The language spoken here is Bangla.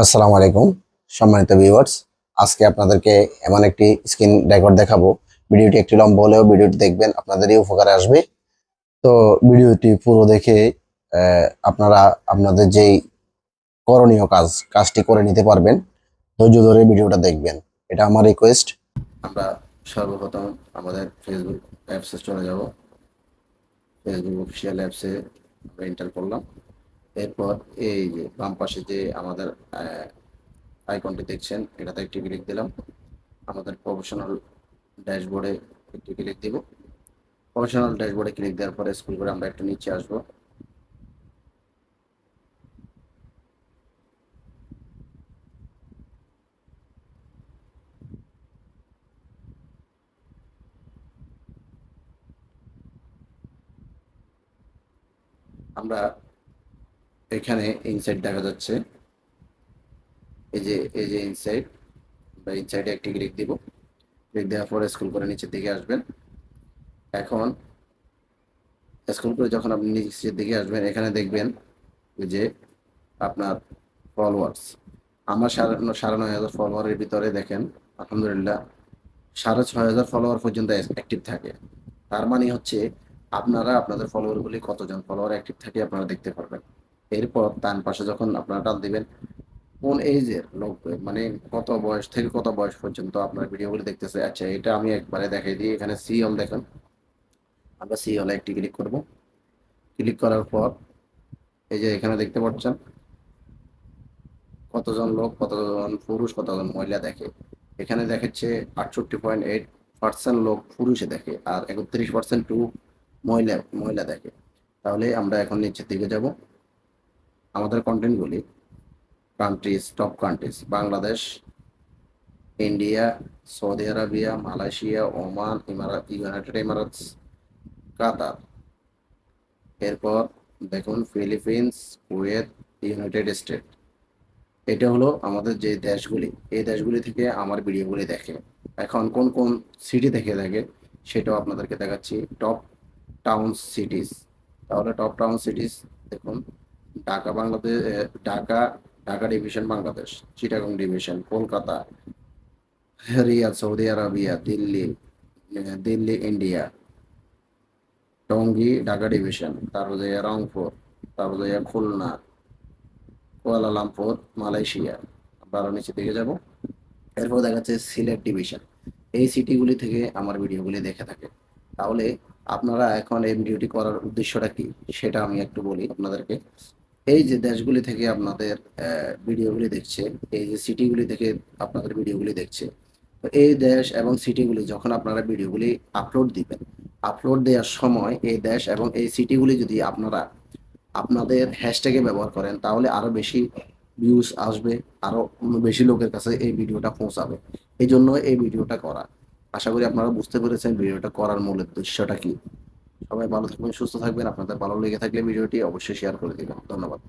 আসসালামু আলাইকুম, সম্মানিত ভিউয়ার্স আজকে আপনাদেরকে এমন একটি স্ক্রিন রেকর্ড দেখাবো। ভিডিওটি একটু লম্বা হলেও ভিডিওটি দেখবেন, আপনাদেরই উপকারে আসবে। তো ভিডিওটি পুরো দেখে আপনারা আপনাদের যেই করণীয় কাজ, কাজটি করে নিতে পারবেন, ধৈর্য ধরে ভিডিওটা দেখবেন। এটা আমার রিকোয়েস্ট আমরা সর্বপ্রথম আমাদের ফেসবুক অ্যাপসে চলে যাব। ফেসবুক অফিসিয়াল অ্যাপসে এন্টার করলাম। এরপর এই যে বাম পাশে যে আমাদের আইকনটি দেখছেন, এটাতে একটি ক্লিক দিলাম। আমাদের প্রফেশনাল ড্যাশবোর্ডে একটি ক্লিক দিব। প্রফেশনাল ড্যাশবোর্ডে ক্লিক দেওয়ার পরে স্কুল করে আমরা একটু নিচে আসব। আমরা এখানে ইনসাইড দেখা যাচ্ছে। এই যে এই যে ইনসাইড বা ইনসাইডে একটি ক্লিক দিব। ক্লিক দেওয়ার পর স্কুল করে নিচের দিকে আসবেন। এখন স্কুল করে যখন আপনি নিচের দিকে আসবেন, এখানে দেখবেন যে আপনার ফলোয়ার্স আমার সাড়ে সাড়ে নয় হাজার ফলোয়ারের ভিতরে দেখেন, আলহামদুলিল্লাহ, সাড়ে ছয় হাজার ফলোয়ার পর্যন্ত অ্যাক্টিভ থাকে। তার মানে হচ্ছে আপনারা আপনাদের ফলোয়ারগুলি কতজন? ফলোয়ার অ্যাক্টিভ থাকে আপনারা দেখতে পারবেন। এরপর ডান পাশে যখন আপনারা টান দিবেন, কোন এজের লোক মানে কত বয়স থেকে কত বয়স পর্যন্ত আপনার ভিডিওগুলি দেখতেছে? আচ্ছা এটা আমি একবারে দেখাই দিই। এখানে সি হল দেখেন। আমরা সি হলে একটি ক্লিক করব। ক্লিক করার পর, এই যে এখানে দেখতে পাচ্ছেন, কতজন লোক, কতজন পুরুষ, কতজন মহিলা দেখে। এখানে দেখাচ্ছে আটষট্টি পয়েন্ট এইট পার্সেন্ট লোক পুরুষে দেখে আর একত্রিশ পার্সেন্ট টু মহিলা মহিলা দেখে। তাহলে আমরা এখন নিচের দিকে যাব। আমাদের কন্টেন্টগুলি countries top countries Bangladesh India Saudi Arabia Malaysia Oman Emirates United Emirates Qatar এরপর দেখুন ফিলিপিন্স কুয়েত ইউনাইটেড স্টেট এটা হলো আমাদের যে দেশগুলি, এই দেশগুলি থেকে আমার ভিডিওগুলি দেখে। এখন কোন কোন সিটি থেকে দেখে সেটাও আপনাদেরকে দেখাচ্ছি। টপ টাউন সিটিস তাহলে টপ টাউন সিটিস দেখুন। Dhaka Bangladesh Dhaka Dhaka division Bangladesh, Chittagong division, Kolkata, Riyadh, Saudi Arabia, Delhi Delhi, India, Tongi, Dhaka division, তারপর যে রংপুর, তারপর যে খুলনা কুয়ালালামপুর মালয়েশিয়া আরও নিচে দিকে যাব। এরপর দেখা যাচ্ছে সিলেট ডিভিশন। এই সিটিগুলি থেকে আমার ভিডিওগুলি দেখে থাকে। তাহলে আপনারা এখন এই ভিডিওটি করার উদ্দেশ্যটা কি? সেটা আমি একটু বলি আপনাদেরকে। এই যে দেশগুলি থেকে আপনাদের ভিডিওগুলি দেখছে, এই যে সিটিগুলি থেকে আপনাদের ভিডিওগুলি দেখছে, তো এই দেশ এবং সিটিগুলি যখন আপনারা ভিডিওগুলি আপলোড দিবেন আপলোড দেওয়ার সময় এই দেশ এবং এই সিটিগুলি যদি আপনারা আপনাদের হ্যাশট্যাগে ব্যবহার করেন, তাহলে আরও বেশি ভিউজ আসবে, আরও বেশি লোকের কাছে এই ভিডিওটা পৌঁছাবে। এই জন্য এই ভিডিওটা করা। আশা করি আপনারা বুঝতে পেরেছেন ভিডিওটা করার মূল উদ্দেশ্যটা কি। সবাই ভালো থাকবেন, সুস্থ থাকবেন। আপনাদের ভালো লেগে থাকলে ভিডিওটি অবশ্যই শেয়ার করে দিবেন। ধন্যবাদ।